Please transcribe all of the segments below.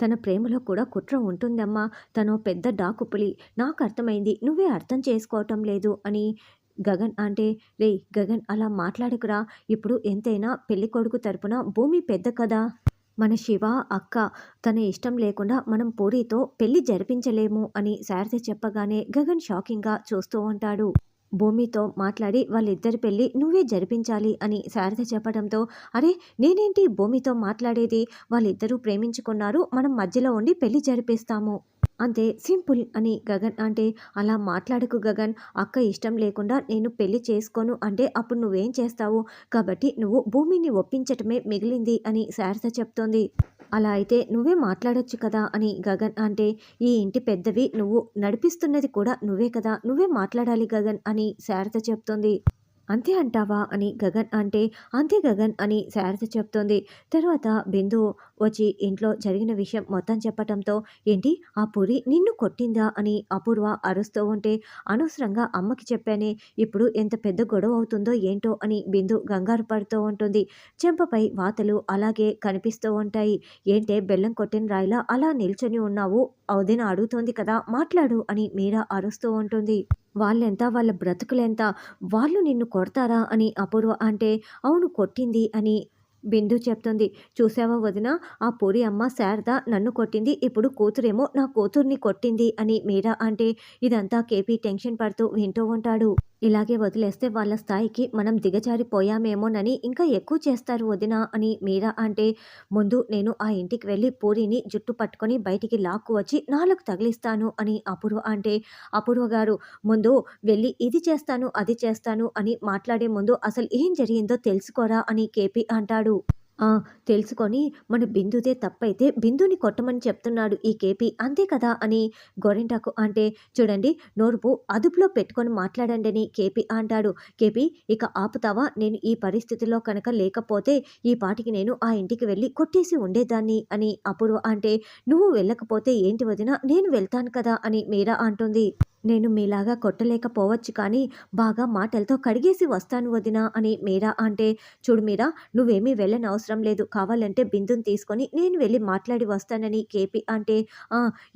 తన ప్రేమలో కూడా కుట్ర ఉంటుందమ్మా. తను పెద్ద డాకుపులి. నాకు అర్థమైంది. నువ్వే అర్థం చేసుకోవటం లేదు అని గగన్ అంటే రే గగన్ అలా మాట్లాడకురా. ఇప్పుడు ఎంతైనా పెళ్ళి కొడుకు తరపున భూమి పెద్ద కదా. మన శివ అక్క తన ఇష్టం లేకుండా మనం పూరితో పెళ్ళి జరిపించలేము అని శారద చెప్పగానే గగన్ షాకింగ్గా చూస్తూ ఉంటాడు. భూమితో మాట్లాడి వాళ్ళిద్దరి పెళ్ళి నువ్వే జరిపించాలి అని శారద చెప్పడంతో అరే నేనేంటి భూమితో మాట్లాడేది? వాళ్ళిద్దరూ ప్రేమించుకున్నారు మనం మధ్యలో ఉండి పెళ్ళి జరిపిస్తాము. అంతే సింపుల్ అని గగన్ అంటే అలా మాట్లాడకు గగన్ అక్క ఇష్టం లేకుండా నేను పెళ్ళి చేసుకోను అంటే అప్పుడు నువ్వేం చేస్తావు? కాబట్టి నువ్వు భూమిని ఒప్పించటమే మిగిలింది అని శారద చెప్తోంది. అలా అయితే నువ్వే మాట్లాడొచ్చు కదా అని గగన్ అంటే ఈ ఇంటి పెద్దవి నువ్వు నడిపిస్తున్నది కూడా నువ్వే కదా నువ్వే మాట్లాడాలి గగన్ అని శారద చెప్తుంది. అంతే అంటావా అని గగన్ అంటే అంతే గగన్ అని శారద చెప్తోంది. తర్వాత బిందు వచ్చి ఇంట్లో జరిగిన విషయం మొత్తం చెప్పటంతో ఏంటి ఆ పురి నిన్ను కొట్టిందా? అని అపూర్వ అరుస్తూ ఉంటే అనవసరంగా అమ్మకి చెప్పానే ఇప్పుడు ఎంత పెద్ద గొడవ అవుతుందో ఏంటో? అని బిందు గంగారు పడుతూ ఉంటుంది. చెంపపై వాతలు అలాగే కనిపిస్తూ ఉంటాయి. ఏంటే బెల్లం కొట్టిన రాయిలా అలా నిల్చొని ఉన్నావు? అవదిన అడుగుతోంది కదా మాట్లాడు అని మీరా అరుస్తూ ఉంటుంది. వాళ్ళెంత వాళ్ళ బ్రతుకులెంత వాళ్ళు నిన్ను కొడతారా అని అపూర్వ అంటే అవును కొట్టింది అని బిందు చెప్తుంది. చూసావా వదిన ఆ పూరి అమ్మ శారద నన్ను కొట్టింది ఇప్పుడు కూతురేమో నా కూతుర్ని కొట్టింది అని మీరా అంటే ఇదంతా కేపీ టెన్షన్ పడుతూ వింటూ ఉంటాడు. ఇలాగే వదిలేస్తే వాళ్ళ స్థాయికి మనం దిగజారిపోయామేమోనని ఇంకా ఎక్కువ చేస్తారు వదిన అని మీరా అంటే ముందు నేను ఆ ఇంటికి వెళ్ళి పూరిని జుట్టు పట్టుకొని బయటికి లాక్కు వచ్చి నాలుగు తగిలిస్తాను అని అపూర్వ అంటే అపూర్వ గారు ముందు వెళ్ళి ఇది చేస్తాను అది చేస్తాను అని మాట్లాడే ముందు అసలు ఏం జరిగిందో తెలుసుకోరా అని కేపీ అంటాడు. తెలుసుకొని మన బిందుదే తప్పైతే బిందుని కొట్టమని చెప్తున్నాడు ఈ కేపీ. అంతే కదా! అని గోరింటాకు అంటే చూడండి నోరుపు అదుపులో పెట్టుకొని మాట్లాడండి అని కేపీ అంటాడు. కేపీ ఇక ఆపుతావా? నేను ఈ పరిస్థితిలో కనుక లేకపోతే ఈ పాటికి నేను ఆ ఇంటికి వెళ్ళి కొట్టేసి ఉండేదాన్ని అని అప్పుడు అంటే నువ్వు వెళ్ళకపోతే ఏంటి వదినా నేను వెళ్తాను కదా! అని మీరా అంటుంది. నేను మీలాగా కొట్టలేకపోవచ్చు కానీ బాగా మాటలతో కడిగేసి వస్తాను వదినా అని మీరా అంటే చూడు మీరా నువ్వేమీ వెళ్ళనవసరం లేదు. కావాలంటే బిందుని తీసుకొని నేను వెళ్ళి మాట్లాడి వస్తానని కేపీ అంటే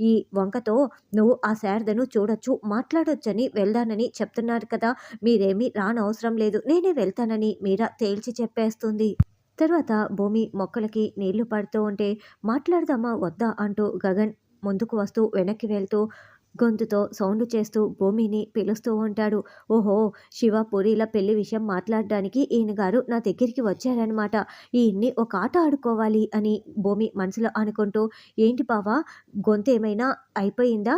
ఈ వంకతో నువ్వు ఆ శారదను చూడొచ్చు మాట్లాడొచ్చని వెళ్దానని చెప్తున్నారు కదా. మీరేమీ రానవసరం లేదు. నేనే వెళ్తానని మీరా తేల్చి చెప్పేస్తుంది. తర్వాత భూమి మొక్కలకి నీళ్ళు పడుతూ ఉంటే మాట్లాడదామా వద్దా అంటూ గగన్ ముందుకు వస్తూ వెనక్కి వెళ్తూ గొంతుతో సౌండ్ చేస్తూ భూమిని పిలుస్తూ ఉంటాడు. ఓహో శివ పురిల పెళ్ళి విషయం మాట్లాడడానికి ఈయన గారు నా దగ్గరికి వచ్చారనమాట ఈయన్ని ఒక ఆట ఆడుకోవాలి అని భూమి మనసులో అనుకుంటూ ఏంటి బావా గొంతు ఏమైనా అయిపోయిందా?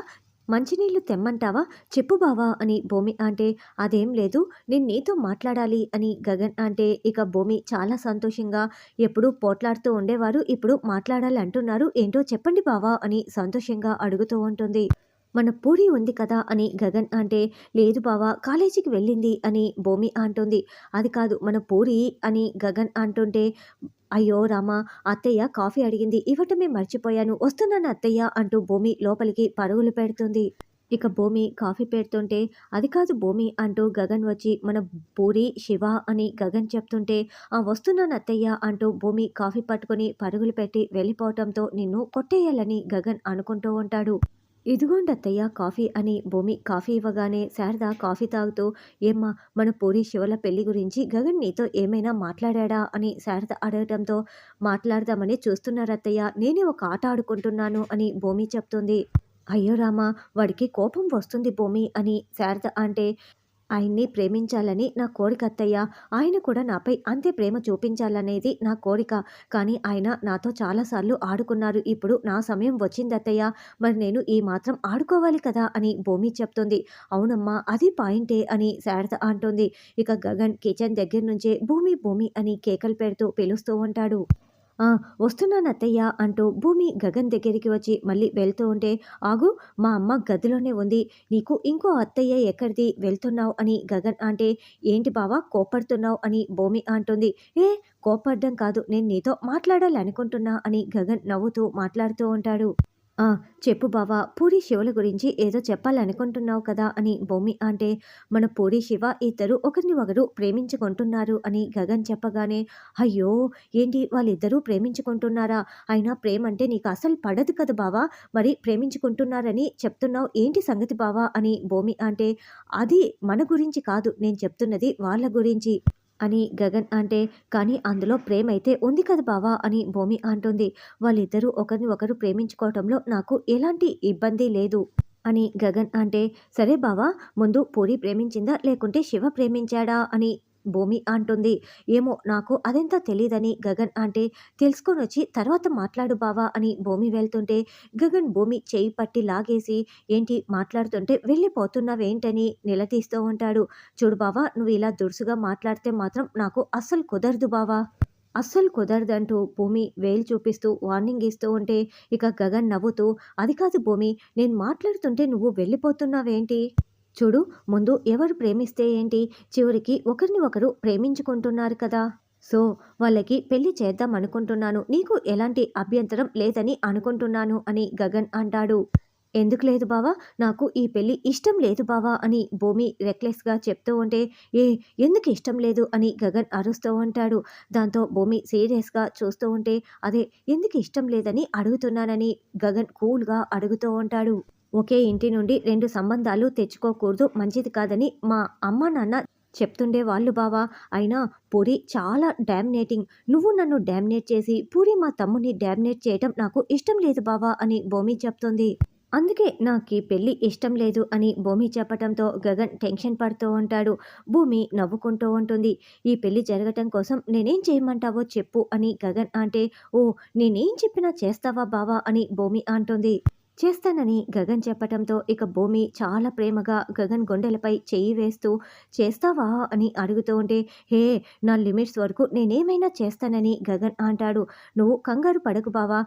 మంచినీళ్ళు తెమ్మంటావా? చెప్పు బావా అని భూమి అంటే అదేం లేదు నేను నీతో మాట్లాడాలి అని గగన్ అంటే ఇక భూమి చాలా సంతోషంగా ఎప్పుడు పోట్లాడుతూ ఉండేవారు ఇప్పుడు మాట్లాడాలి అంటున్నారు ఏంటో చెప్పండి బావా అని సంతోషంగా అడుగుతూ ఉంటుంది. మన పూరి ఉంది కదా అని గగన్ అంటే లేదు బావా కాలేజీకి వెళ్ళింది అని భూమి అంటుంది. అది కాదు మన పూరి అని గగన్ అంటుంటే అయ్యో రామా అత్తయ్య కాఫీ అడిగింది ఇవ్వటమే మర్చిపోయాను వస్తున్నాను అత్తయ్య అంటూ భూమి లోపలికి పరుగులు పెడుతుంది. ఇక భూమి కాఫీ పెడుతుంటే అది కాదు భూమి అంటూ గగన్ వచ్చి మన పూరి శివ అని గగన్ చెప్తుంటే ఆ వస్తున్నాను అత్తయ్య అంటూ భూమి కాఫీ పట్టుకొని పరుగులు పెట్టి వెళ్ళిపోవటంతో నిన్ను కొట్టేయాలని గగన్ అనుకుంటూ ఉంటాడు. ఇదిగోండి అత్తయ్య కాఫీ అని భూమి కాఫీ ఇవ్వగానే శారద కాఫీ తాగుతూ ఏమ్మా మన పూరి శివల పెళ్ళి గురించి గగన్ నీతో ఏమైనా మాట్లాడా అని శారద అడగటంతో మాట్లాడదామని చూస్తున్నారు అత్తయ్య నేనే ఒక ఆట ఆడుకుంటున్నాను అని భూమి చెప్తుంది. అయ్యో రామా వాడికి కోపం వస్తుంది భూమి అని శారద అంటే ఆయన్ని ప్రేమించాలని నా కోరిక అత్తయ్య. ఆయన కూడా నాపై అంతే ప్రేమ చూపించాలనేది నా కోరిక. కానీ ఆయన నాతో చాలాసార్లు ఆడుకున్నారు. ఇప్పుడు నా సమయం వచ్చింది అత్తయ్య. మరి నేను ఈ మాత్రం ఆడుకోవాలి కదా అని భూమి చెప్తుంది. అవునమ్మా అది పాయింటే అని శారద అంటుంది. ఇక గగన్ కిచెన్ దగ్గర నుంచే భూమి భూమి అని కేకలు పెడుతూ పిలుస్తూ ఉంటాడు. వస్తున్నాను అత్తయ్య అంటూ భూమి గగన్ దగ్గరికి వచ్చి మళ్ళీ వెళ్తూ ఉంటే ఆగు మా అమ్మ గదిలోనే ఉంది నీకు ఇంకో అత్తయ్య ఎక్కడిది వెళ్తున్నావు అని గగన్ అంటే ఏంటి బావా కోపడుతున్నావు అని భూమి అంటుంది. ఏ కోపడ్డం కాదు నేను నీతో మాట్లాడాలనుకుంటున్నా అని గగన్ నవ్వుతూ మాట్లాడుతూ ఉంటాడు. చెప్పు బావా పూరి శివుల గురించి ఏదో చెప్పాలనుకుంటున్నావు కదా అని భూమి అంటే మన పూరి శివ ఇద్దరు ఒకరిని ఒకరు ప్రేమించుకుంటున్నారు అని గగన్ చెప్పగానే అయ్యో ఏంటి వాళ్ళిద్దరూ ప్రేమించుకుంటున్నారా? అయినా ప్రేమ అంటే నీకు అసలు పడదు కదా బావా మరి ప్రేమించుకుంటున్నారని చెప్తున్నావు ఏంటి సంగతి బావా అని భూమి అంటే అది మన గురించి కాదు నేను చెప్తున్నది వాళ్ళ గురించి. అని గగన్ అంటే కానీ అందులో ప్రేమ అయితే ఉంది కదా బావా అని భూమి అంటుంది. వాళ్ళిద్దరూ ఒకరిని ఒకరు ప్రేమించుకోవటంలో నాకు ఎలాంటి ఇబ్బంది లేదు అని గగన్ అంటే సరే బావా ముందు పూరి ప్రేమించిందా లేకుంటే శివ ప్రేమించాడా అని భూమి అంటుంది. ఏమో నాకు అదెంత తెలియదని గగన్ అంటే తెలుసుకొని వచ్చి తర్వాత మాట్లాడు బావా అని భూమి వెళ్తుంటే గగన్ భూమి చేయి పట్టి లాగేసి ఏంటి మాట్లాడుతుంటే వెళ్ళిపోతున్నావేంటని నిలదీస్తూ ఉంటాడు. చూడు బావా నువ్వు ఇలా దురుసుగా మాట్లాడితే మాత్రం నాకు అస్సలు కుదరదు బావా. అస్సలు కుదరదంటూ భూమి వేలు చూపిస్తూ వార్నింగ్ ఇస్తూ ఉంటే ఇక గగన్ నవ్వుతూ అది కాదు భూమి నేను మాట్లాడుతుంటే నువ్వు వెళ్ళిపోతున్నావేంటి? చూడు ముందు ఎవరు ప్రేమిస్తే ఏంటి? చివరికి ఒకరిని ఒకరు ప్రేమించుకుంటున్నారు కదా. సో వాళ్ళకి పెళ్ళి చేద్దాం అనుకుంటున్నాను. నీకు ఎలాంటి అభ్యంతరం లేదని అనుకుంటున్నాను అని గగన్ అంటాడు. ఎందుకు లేదు బావా? నాకు ఈ పెళ్ళి ఇష్టం లేదు బావా అని భూమి రెక్లెస్గా చెప్తూ ఉంటే ఏ ఎందుకు ఇష్టం లేదు అని గగన్ అరుస్తూ ఉంటాడు. దాంతో భూమి సీరియస్గా చూస్తూ ఉంటే అదే ఎందుకు ఇష్టం లేదని అడుగుతున్నానని గగన్ కూల్గా అడుగుతూ ఉంటాడు. ఒకే ఇంటి నుండి రెండు సంబంధాలు తెచ్చుకోకూడదు. మంచిది కాదని మా అమ్మ నాన్న చెప్తుండే వాళ్ళు బావా. అయినా పూరి చాలా డామినేటింగ్. నువ్వు నన్ను డామినేట్ చేసి పూరి మా తమ్ముని డామినేట్ చేయటం నాకు ఇష్టం లేదు బావా అని భూమి చెప్తుంది. అందుకే నాకు పెళ్ళి ఇష్టం లేదు అని భూమి చెప్పటంతో గగన్ టెన్షన్ పడుతూ ఉంటాడు. భూమి నవ్వుకుంటూ ఉంటుంది. ఈ పెళ్ళి జరగటం కోసం నేనేం చేయమంటావో చెప్పు అని గగన్ అంటే ఓ నేనేం చెప్పినా చేస్తావా బావా అని భూమి అంటుంది. చేస్తానని గగన్ చెప్పటంతో ఇక భూమి చాలా ప్రేమగా గగన్ గుండెలపై చెయ్యి వేస్తూ చేస్తావా? అని అడుగుతూ ఉంటే హే నా లిమిట్స్ వరకు నేనేమైనా చేస్తానని గగన్ అంటాడు. నువ్వు కంగారు పడకు బావా.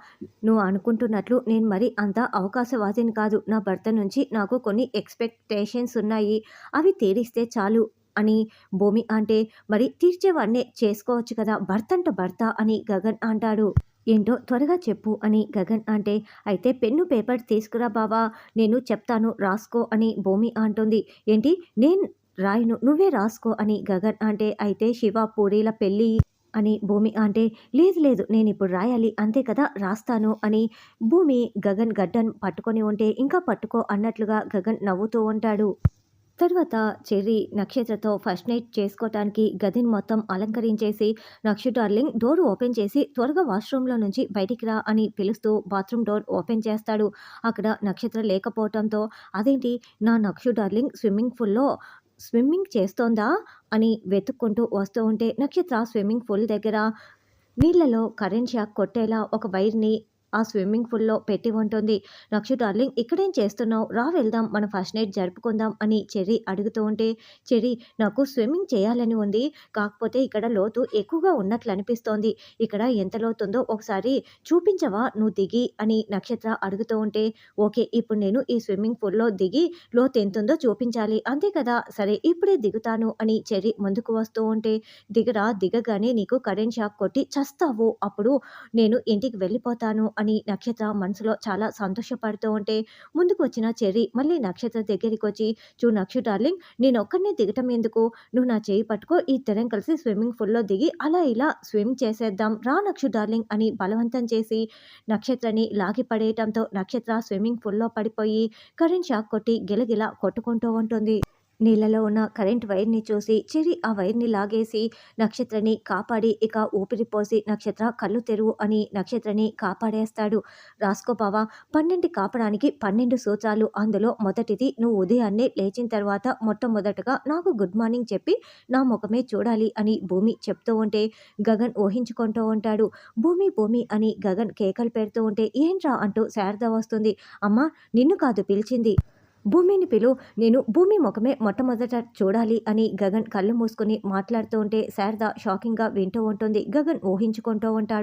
నువ్వు అనుకుంటున్నట్లు నేను మరి అంత అవకాశవాదిని కాదు. నా భర్త నుంచి నాకు కొన్ని ఎక్స్పెక్టేషన్స్ ఉన్నాయి. అవి తీరిస్తే చాలు అని భూమి అంటే మరి తీర్చేవాడినే చేసుకోవచ్చు కదా. భర్త అంట భర్త అని గగన్ అంటాడు. ఏంటో త్వరగా చెప్పు అని గగన్ అంటే అయితే పెన్ను పేపర్ తీసుకురా బావా నేను చెప్తాను రాసుకో అని భూమి అంటుంది. ఏంటి? నేను రాయను నువ్వే రాసుకో అని గగన్ అంటే అయితే శివ పూరీల పెళ్ళి అని భూమి అంటే లేదు లేదు నేను ఇప్పుడు రాయాలి అంతే కదా రాస్తాను అని భూమి గగన్ గడ్డను పట్టుకొని ఉంటే ఇంకా పట్టుకో అన్నట్లుగా గగన్ నవ్వుతూ ఉంటాడు. తర్వాత చెర్రీ నక్షత్రతో ఫస్ట్ నైట్ చేసుకోవటానికి గదిని మొత్తం అలంకరించేసి నక్ష డార్లింగ్ డోర్ ఓపెన్ చేసి త్వరగా వాష్రూమ్లో నుంచి బయటికి రా అని పిలుస్తూ బాత్రూమ్ డోర్ ఓపెన్ చేస్తాడు. అక్కడ నక్షత్రం లేకపోవటంతో అదేంటి? నా నక్షు డార్లింగ్ స్విమ్మింగ్ పూల్లో స్విమ్మింగ్ చేస్తోందా? అని వెతుక్కుంటూ వస్తూ ఉంటే నక్షత్ర స్విమ్మింగ్ పూల్ దగ్గర నీళ్ళలో కరెంట్ షాక్ కొట్టేలా ఒక వైర్ని ఆ స్విమ్మింగ్ పూల్లో పెట్టి ఉంటుంది. నక్షు డార్లింగ్ ఇక్కడేం చేస్తున్నావు? రా వెళ్దాం మనం ఫస్ట్ నైట్ జరుపుకుందాం అని చెర్రీ అడుగుతూ ఉంటే చెర్రీ నాకు స్విమ్మింగ్ చేయాలని ఉంది. కాకపోతే ఇక్కడ లోతు ఎక్కువగా ఉన్నట్లు అనిపిస్తోంది. ఇక్కడ ఎంత లోతుందో ఒకసారి చూపించవా? నువ్వు దిగి అని నక్షత్ర అడుగుతూ ఉంటే ఓకే ఇప్పుడు నేను ఈ స్విమ్మింగ్ పూల్లో దిగి లోతు ఎంతుందో చూపించాలి. అంతే కదా? సరే ఇప్పుడే దిగుతాను అని చెర్రీ ముందుకు వస్తూ ఉంటే దిగరా దిగగానే నీకు కరెంట్ షాక్ కొట్టి చస్తావు. అప్పుడు నేను ఇంటికి వెళ్ళిపోతాను అని నక్షత్ర మనసులో చాలా సంతోషపడుతూ ఉంటే ముందుకు వచ్చిన చెర్రీ మళ్ళీ నక్షత్ర దగ్గరికి వచ్చి చూ నక్ష డార్లింగ్ నేను ఒక్కడినే దిగటం ఎందుకు? నువ్వు నా చేయి పట్టుకో ఇద్దరం కలిసి స్విమ్మింగ్ పూల్లో దిగి అలా ఇలా స్విమ్ చేసేద్దాం రా నక్షు డార్లింగ్ అని బలవంతం చేసి నక్షత్రని లాగి పడేయటంతో నక్షత్ర స్విమ్మింగ్ పూల్లో పడిపోయి కరెంట్ షాక్ కొట్టి గిలగిలా కొట్టుకుంటూ ఉంటుంది. నీళ్ళలో ఉన్న కరెంట్ వైర్ని చూసి చిరి ఆ వైర్ని లాగేసి నక్షత్రని కాపాడి ఇక ఊపిరి పోసి నక్షత్ర కళ్ళు తెరువు అని నక్షత్రని కాపాడేస్తాడు. రాసుకో బావా పన్నెండు కాపడానికి పన్నెండు సూత్రాలు. అందులో మొదటిది నువ్వు ఉదయాన్నే లేచిన తర్వాత మొట్టమొదటగా నాకు గుడ్ మార్నింగ్ చెప్పి నా ముఖమే చూడాలి అని భూమి చెప్తూ ఉంటే గగన్ ఊహించుకుంటూ ఉంటాడు. భూమి భూమి అని గగన్ కేకలు పెడుతూ ఉంటే ఏంట్రా? అంటూ శారద వస్తుంది. అమ్మ నిన్ను కాదు పిలిచింది. భూమిని పిలు నేను భూమి ముఖమే మొట్టమొదట చూడాలి అని గగన్ కళ్ళు మూసుకుని మాట్లాడుతూ ఉంటే శారద షాకింగ్గా వింటూ ఉంటుంది. గగన్ ఊహించుకుంటూ ఉంటాడు.